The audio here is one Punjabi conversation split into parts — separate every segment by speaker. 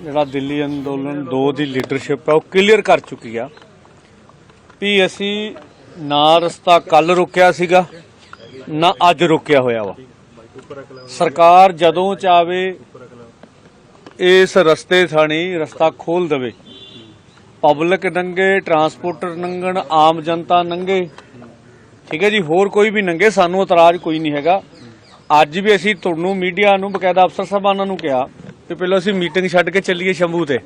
Speaker 1: ਜਿਹੜਾ ਦਿੱਲੀ ਅੰਦੋਲਨ 2 ਦੀ ਲੀਡਰਸ਼ਿਪ ਹੈ, ਉਹ ਕਲੀਅਰ ਕਰ ਚੁੱਕੀ ਆ। ਵੀ ਅਸੀਂ ਨਾ ਰਸਤਾ ਕੱਲ ਰੁਕਿਆ ਸੀਗਾ, ਨਾ ਅੱਜ ਰੁਕਿਆ ਹੋਇਆ ਵਾ। ਸਰਕਾਰ ਜਦੋਂ ਚਾਵੇ, ਇਸ ਰਸਤੇ ਥਾਣੀ ਰਸਤਾ ਖੋਲ ਦੇਵੇ। ਪਬਲਿਕ ਨੰਗੇ ਟਰਾਂਸਪੋਰਟਰ ਨੰਗਣ, ਆਮ ਜਨਤਾ ਨੰਗੇ। ਠੀਕ ਹੈ ਜੀ, ਹੋਰ ਕੋਈ ਵੀ ਨੰਗੇ, ਸਾਨੂੰ ਇਤਰਾਜ਼ ਕੋਈ ਨਹੀਂ ਹੈਗਾ। ਅੱਜ ਵੀ ਅਸੀਂ ਤੁਹਾਨੂੰ ਮੀਡੀਆ ਨੂੰ, ਬਕਾਇਦਾ ਅਫਸਰ ਸਾਹਿਬਾਨਾਂ ਨੂੰ ਕਿਹਾ ਕਿ ਪਹਿਲਾਂ ਅਸੀਂ ਮੀਟਿੰਗ ਛੱਡ ਕੇ ਚੱਲੀਏ ਸ਼ੰਭੂ ਤੇ।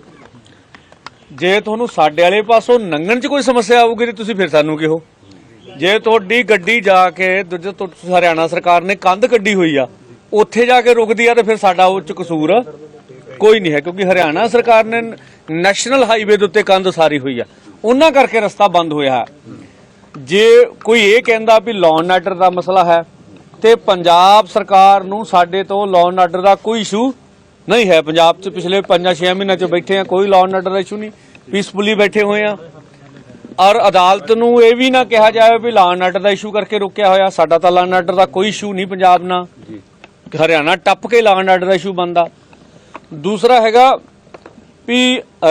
Speaker 1: ਜੇ ਤੁਹਾਨੂੰ ਸਾਡੇ ਵਾਲੇ ਪਾਸੋਂ ਨੰਗਣ 'ਚ ਕੋਈ ਸਮੱਸਿਆ ਆਊਗੀ ਤੇ ਤੁਸੀਂ ਫਿਰ ਸਾਨੂੰ ਕਿਹੋ? ਜੇ ਤੁਹਾਡੀ ਗੱਡੀ ਜਾ ਕੇ, ਦੂਜੇ ਹਰਿਆਣਾ ਸਰਕਾਰ ਨੇ ਕੰਧ ਕੱਢੀ ਹੋਈ ਆ, ਉੱਥੇ ਜਾ ਕੇ ਰੁਕਦੀ ਆ ਤੇ ਫਿਰ ਸਾਡਾ ਉਹ 'ਚ ਕਸੂਰ ਕੋਈ ਨਹੀਂ ਹੈ, ਕਿਉਂਕਿ ਹਰਿਆਣਾ ਸਰਕਾਰ ਨੇ ਨੈਸ਼ਨਲ ਹਾਈਵੇ ਦੇ ਉੱਤੇ ਕੰਧ ਸਾਰੀ ਹੋਈ ਆ। ਉਹਨਾਂ ਕਰਕੇ ਰਸਤਾ ਬੰਦ ਹੋਇਆ ਹੈ। ਜੇ ਕੋਈ ਇਹ ਕਹਿੰਦਾ ਵੀ ਲਾਅ ਆਰਡਰ ਦਾ ਮਸਲਾ ਹੈ ਤੇ ਪੰਜਾਬ ਸਰਕਾਰ ਨੂੰ ਸਾਡੇ ਤੋਂ ਲਾਅ ਐਂਡ ਆਰਡਰ ਦਾ ਕੋਈ ਇਸ਼ੂ ਨਹੀਂ ਹੈ ਪੰਜਾਬ 'ਚ ਪਿਛਲੇ 5-6 ਮਹੀਨਿਆਂ 'ਚ ਬੈਠੇ ਆ ਕੋਈ ਲਾਅ ਐਂਡ ਆਰਡਰ ਇਸ਼ੂ ਨਹੀਂ। ਪੀਸਫੁਲੀ ਬੈਠੇ ਹੋਏ ਆ। ਔਰ ਅਦਾਲਤ ਨੂੰ ਇਹ ਵੀ ਨਾ ਕਿਹਾ ਜਾਵੇ ਵੀ ਲਾਅ ਐਂਡ ਆਰਡਰ ਦਾ ਇਸ਼ੂ ਕਰਕੇ ਰੁਕਿਆ ਹੋਇਆ। ਸਾਡਾ ਤਾਂ ਲਾਅ ਐਂਡ ਆਰਡਰ ਦਾ ਕੋਈ ਇਸ਼ੂ ਨਹੀਂ ਪੰਜਾਬ ਨਾਲ। ਹਰਿਆਣਾ ਟੱਪ ਕੇ ਲਾਅ ਐਂਡ ਆਰਡਰ ਦਾ ਇਸ਼ੂ ਬੰਦਾ ਦੂਸਰਾ ਹੈਗਾ ਵੀ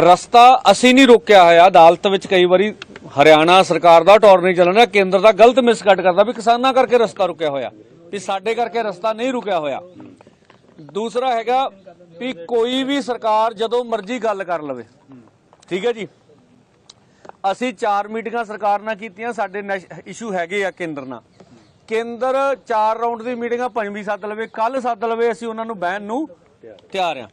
Speaker 1: ਰਸਤਾ ਅਸੀਂ ਨਹੀਂ ਰੋਕਿਆ ਹੋਇਆ। ਅਦਾਲਤ ਵਿੱਚ ਕਈ ਵਾਰੀ ਹਰਿਆਣਾ ਸਰਕਾਰ ਦਾ ਟੌਰ ਨਹੀਂ ਚੱਲਣਾ ਕੇਂਦਰ ਦਾ ਗਲਤ ਮਿਸਕਟ ਕਰਦਾ ਵੀ ਕਿਸਾਨਾਂ ਕਰਕੇ ਰਸਤਾ ਰੁਕਿਆ ਹੋਇਆ। ਵੀ ਸਾਡੇ ਕਰਕੇ ਰਸਤਾ ਨਹੀਂ ਰੁਕਿਆ ਹੋਇਆ। ਦੂਸਰਾ ਹੈਗਾ ਵੀ ਕੋਈ ਵੀ ਸਰਕਾਰ ਜਦੋਂ ਮਰਜ਼ੀ ਗੱਲ ਕਰ ਲਵੇ। ਠੀਕ ਹੈ ਜੀ? ਅਸੀਂ ਚਾਰ ਮੀਟਿੰਗਾਂ ਸਰਕਾਰ ਨਾਲ ਕੀਤੀਆਂ, ਸਾਡੇ ਇਸ਼ੂ ਹੈਗੇ ਆ ਕੇਂਦਰ ਨਾਲ। ਕੇਂਦਰ ਚਾਰ ਰਾਉਂਡ ਦੀ ਮੀਟਿੰਗਾਂ, ਪੰਜਵੀਂ ਸੱਦ ਲਵੇ ਕੱਲ ਸੱਦ ਲਵੇ ਅਸੀਂ ਉਹਨਾਂ ਨੂੰ ਬਹਿਣ ਨੂੰ ਤਿਆਰ ਆ।